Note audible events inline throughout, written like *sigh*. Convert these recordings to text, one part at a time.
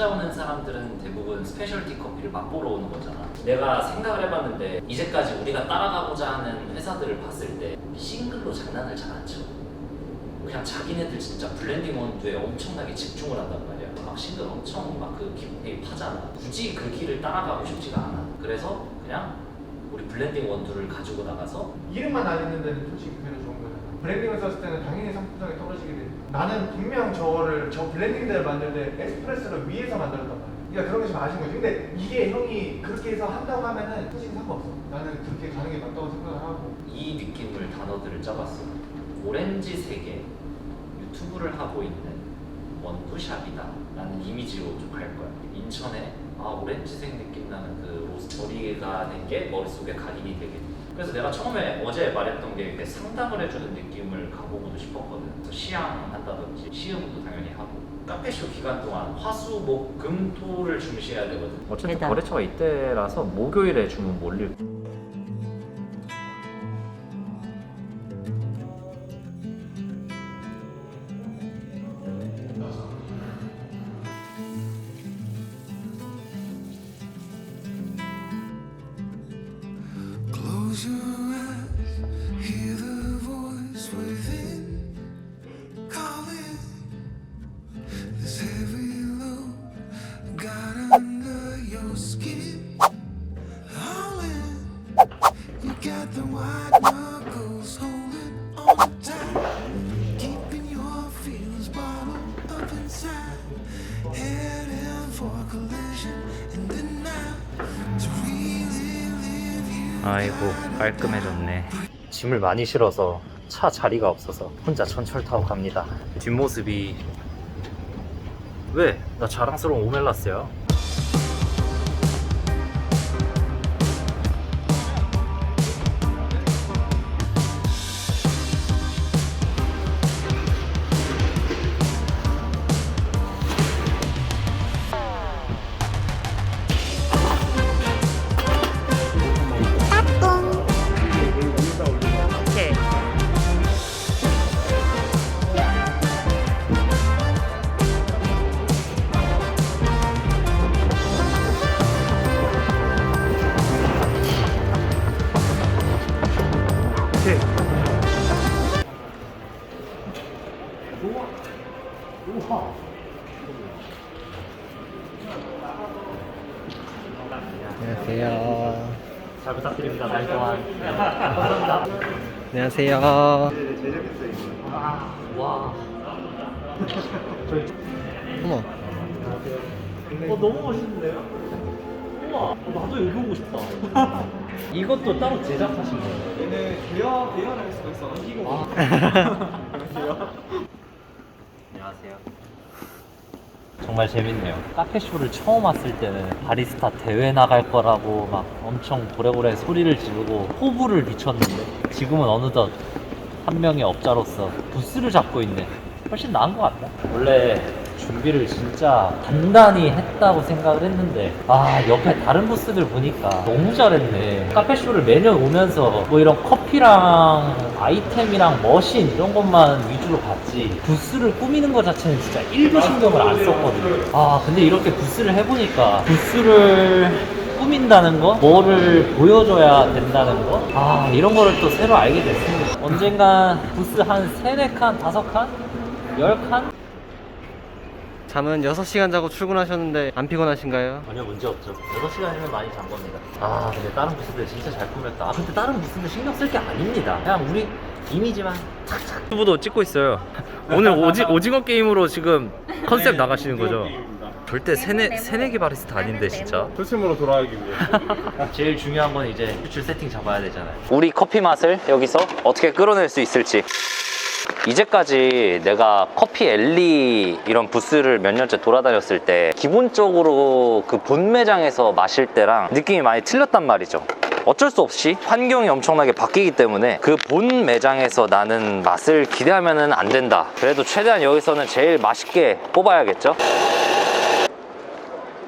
찾아오는 사람들은 대부분 스페셜티 커피를 맛보러 오는 거잖아. 내가 생각을 해봤는데 이제까지 우리가 따라가고자 하는 회사들을 봤을 때 싱글로 장난을 잘 안 쳐. 그냥 자기네들 진짜 블렌딩 원두에 엄청나게 집중을 한단 말이야. 막 싱글 엄청 막 그 깊게 파잖아. 굳이 그 길을 따라가고 싶지가 않아. 그래서 그냥 우리 블렌딩 원두를 가지고 나가서 이름만 알리는 데는 솔직히 그게 더 좋은 브랜딩을 썼을 때는 당연히 상품성이 떨어지게 돼. 나는 분명 저거를 저 블렌딩들을 만들 때 에스프레소를 위에서 만들었단 말이야. 그러니까 그런 게 좀 아쉬운 거지. 근데 이게 형이 그렇게 해서 한다고 하면은 솔직히 상관없어. 나는 그렇게 가는 게 맞다고 생각을 하고. 이 느낌을 단어들을 짜봤어. 오렌지 색의 유튜브를 하고 있는 원두샵이다 라는 이미지로 좀 갈 거야. 인천에 아 오렌지색 느낌 나는 그 로스터리가 된 게 머릿속에 각인이 되게 돼. 그래서 내가 처음에 어제 말했던 게 상담을 해주는 느낌을 가보고도 싶었거든. 그래서 시향 한다든지 시음도 당연히 하고 카페쇼 기간 동안 화수, 목, 금, 토를 중시해야 되거든. 어쨌든. 거래처가 이때라서 목요일에 주문 몰릴 아이고 깔끔해졌네. 짐을 많이 실어서 차 자리가 없어서 혼자 전철 타고 갑니다. 뒷모습이. 왜? 나 자랑스러운 오멜라스야 안녕하세요. 잘 부탁드립니다 날 동안 감사합니다 안녕하세요. 와 어머, 어, 너무 멋있는데요? 우와 어, 나도 여기 오고 싶다 *laughs* 이것도 따로 제작하신 거예요? 얘네 대여 대여를 할 수가 있어. 아. *laughs* 안녕하세요. 정말 재밌네요. 카페쇼를 처음 왔을 때는 바리스타 대회 나갈 거라고 막 엄청 고래고래 소리를 지르고 호불을 비쳤는데 지금은 어느덧 한 명의 업자로서 부스를 잡고 있네. 훨씬 나은 것 같다. 원래 준비를 진짜 단단히 했다고 생각을 했는데 아 옆에 다른 부스들 보니까 너무 잘했네 카페쇼를 매년 오면서 뭐 이런 커피랑 아이템이랑 머신 이런 것만 위주로 봤지 부스를 꾸미는 것 자체는 진짜 1도 신경을 안 썼거든요 아 근데 이렇게 부스를 해보니까 부스를 꾸민다는 거, 뭐를 보여줘야 된다는 거, 아 이런 거를 또 새로 알게 됐습니다. 언젠간 부스 한 세네 칸, 다섯 칸, 열 칸? 잠은 6시간 자고 출근하셨는데 안 피곤하신가요? 전혀 문제 없죠. 6시간이면 많이 잔 겁니다. 아, 근데 다른 부스들 진짜 잘 꾸몄다. 아, 근데 다른 부스들 신경 쓸 게 아닙니다. 그냥 우리 이미지만 착착. 유튜브도 찍고 있어요. 오늘 오지, *laughs* 오징어 게임으로 지금 컨셉 나가시는 거죠? 절대 새내, 새내기 바리스타 아닌데 진짜. 초심으로 돌아가기 위해 *laughs* 제일 중요한 건 이제 수출 세팅 잡아야 되잖아요. 우리 커피 맛을 여기서 어떻게 끌어낼 수 있을지. 이제까지 내가 커피 엘리 이런 부스를 몇 년째 돌아다녔을 때 기본적으로 그 본 매장에서 마실 때랑 느낌이 많이 틀렸단 말이죠. 어쩔 수 없이 환경이 엄청나게 바뀌기 때문에 그 본 매장에서 나는 맛을 기대하면 안 된다. 그래도 최대한 여기서는 제일 맛있게 뽑아야겠죠.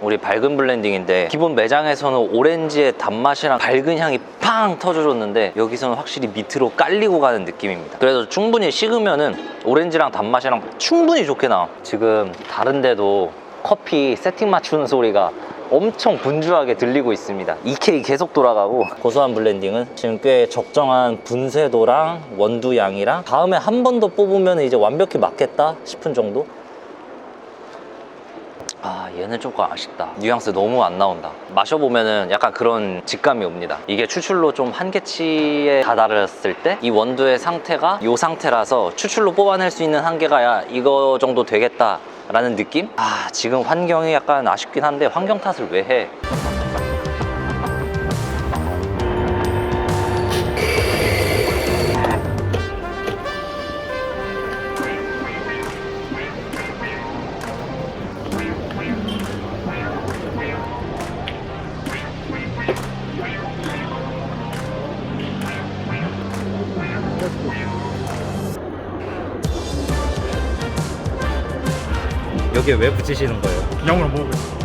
우리 밝은 블렌딩인데 기본 매장에서는 오렌지의 단맛이랑 밝은 향이 팡 터져줬는데 여기서는 확실히 밑으로 깔리고 가는 느낌입니다 그래서 충분히 식으면은 오렌지랑 단맛이랑 충분히 좋게 나와 지금 다른 데도 커피 세팅 맞추는 소리가 엄청 분주하게 들리고 있습니다. 2K 계속 돌아가고. 고소한 블렌딩은 지금 꽤 적정한 분쇄도랑 원두 양이랑 다음에 한 번 더 뽑으면 이제 완벽히 맞겠다 싶은 정도? 아 얘는 조금 아쉽다. 뉘앙스 너무 안 나온다. 마셔보면은 약간 그런 직감이 옵니다. 이게 추출로 좀 한계치에 다다랐을 때 이 원두의 상태가 이 상태라서 추출로 뽑아낼 수 있는 한계가 야 이거 정도 되겠다 라는 느낌? 아 지금 환경이 약간 아쉽긴 한데 환경 탓을 왜 해? 여기에 왜 붙이시는 거예요? 영으로 먹고 있어.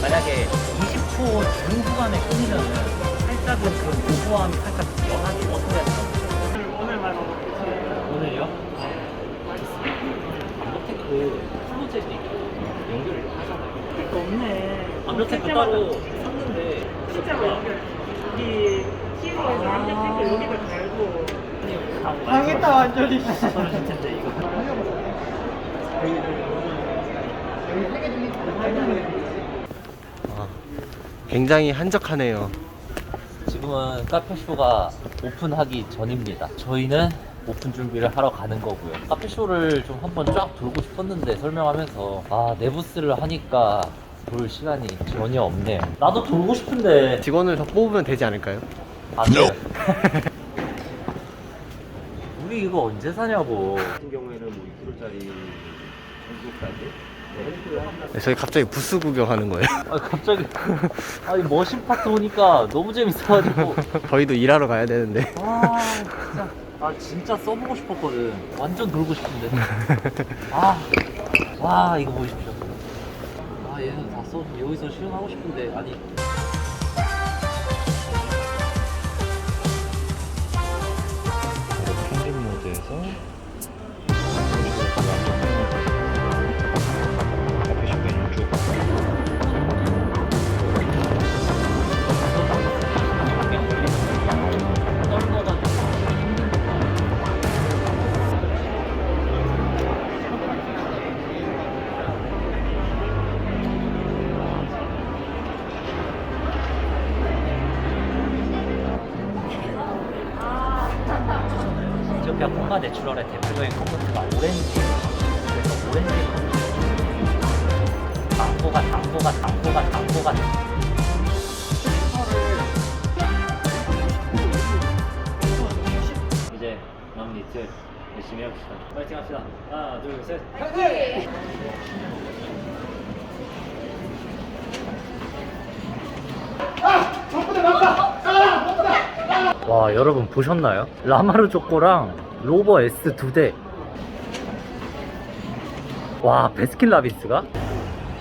만약에 20초 중후반에 끊으면은 살짝은 그 고소함이 살짝 변하기 어떻게 할까요? 오늘만 오늘이요? 암벽테크 플로제도 연결을 하잖아요. 없네. 암벽테크 따로 샀는데 진짜로 연결. 이 키로에서 함정 탱크 여기가 달고. 망했다 완전히. 떨어질 텐데 이거. 굉장히 한적하네요. 지금은 카페쇼가 오픈하기 전입니다. 저희는 오픈 준비를 하러 가는 거고요. 카페쇼를 좀 한번 쫙 돌고 싶었는데 설명하면서 아 내부스를 하니까 볼 시간이 전혀 없네요. 나도 돌고 싶은데 직원을 더 뽑으면 되지 않을까요? 안 돼. *laughs* 우리 이거 언제 사냐고. 같은 경우에는 뭐 6kg짜리 정도까지 네, 저희 갑자기 부스 구경하는 거예요. 아 갑자기 *laughs* 아니 머신 파트 오니까 너무 재밌어가지고 *laughs* 저희도 일하러 가야 되는데. 아 진짜 아 진짜 써보고 싶었거든 완전 돌고 싶은데 아 와 이거 보십시오 아 얘는 다써 여기서 시연하고 싶은데 아니 에티오피아 콩가 내추럴의 대표적인 컴포트가 오렌지. 그래서 오렌지 망고가 망고가 망고가 망고가. 이제 남은 이틀 열심히 해봅시다. 파이팅 합시다. 하나 둘셋. 파이팅! 와 여러분 보셨나요? 라마르 조코랑 로버 S 두 대. 와 베스킨라빈스가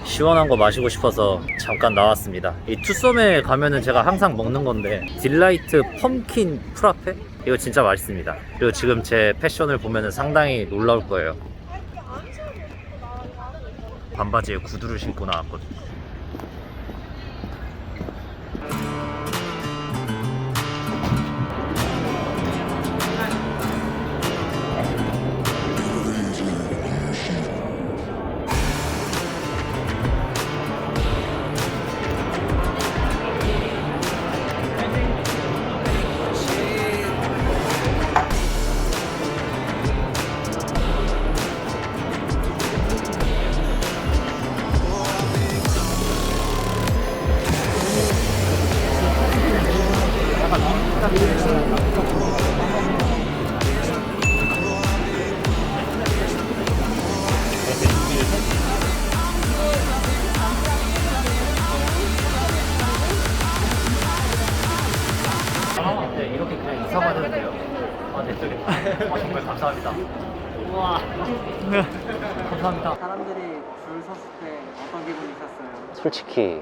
시원한 거 마시고 싶어서 잠깐 나왔습니다. 이 투썸에 가면은 제가 항상 먹는 건데 딜라이트 펌킨 프라페 이거 진짜 맛있습니다. 그리고 지금 제 패션을 보면은 상당히 놀라울 거예요. 반바지에 구두를 신고 나왔거든요. 솔직히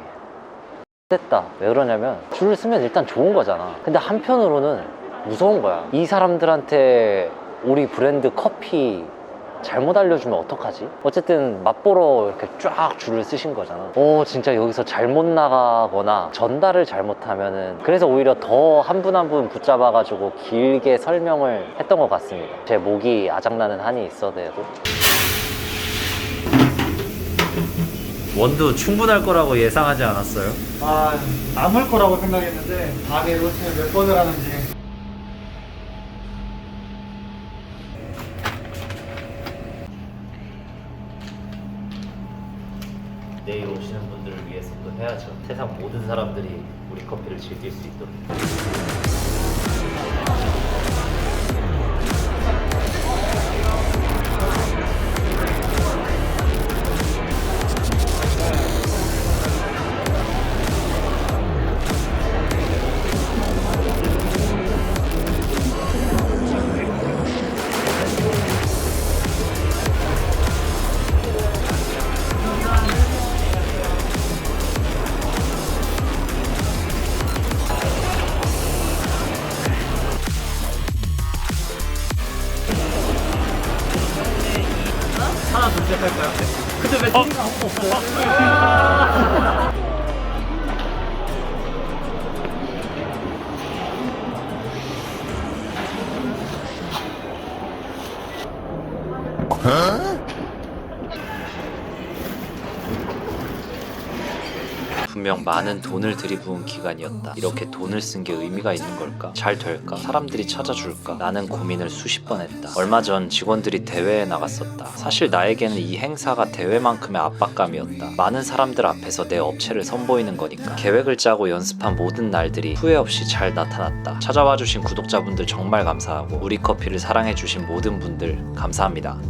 됐다. 왜 그러냐면 줄을 쓰면 일단 좋은 거잖아. 근데 한편으로는 무서운 거야. 이 사람들한테 우리 브랜드 커피 잘못 알려주면 어떡하지? 어쨌든 맛보러 이렇게 쫙 줄을 쓰신 거잖아. 오, 진짜 여기서 잘못 나가거나 전달을 잘못하면은 그래서 오히려 더 한 분 한 분 붙잡아 가지고 길게 설명을 했던 것 같습니다. 제 목이 아작나는 한이 있어도 원두 충분할 거라고 예상하지 않았어요. 아 남을 거라고 생각했는데 밤에 로스를 몇 번을 하는지 내일 오시는 분들을 위해서도 해야죠. 세상 모든 사람들이 우리 커피를 즐길 수 있도록. 분명 많은 돈을 들이부은 기간이었다. 이렇게 돈을 쓴 게 의미가 있는 걸까? 잘 될까? 사람들이 찾아줄까? 나는 고민을 수십 번 했다. 얼마 전 직원들이 대회에 나갔었다. 사실 나에게는 이 행사가 대회만큼의 압박감이었다. 많은 사람들 앞에서 내 업체를 선보이는 거니까. 계획을 짜고 연습한 모든 날들이 후회 없이 잘 나타났다. 찾아와 주신 구독자분들 정말 감사하고 우리 커피를 사랑해 주신 모든 분들 감사합니다.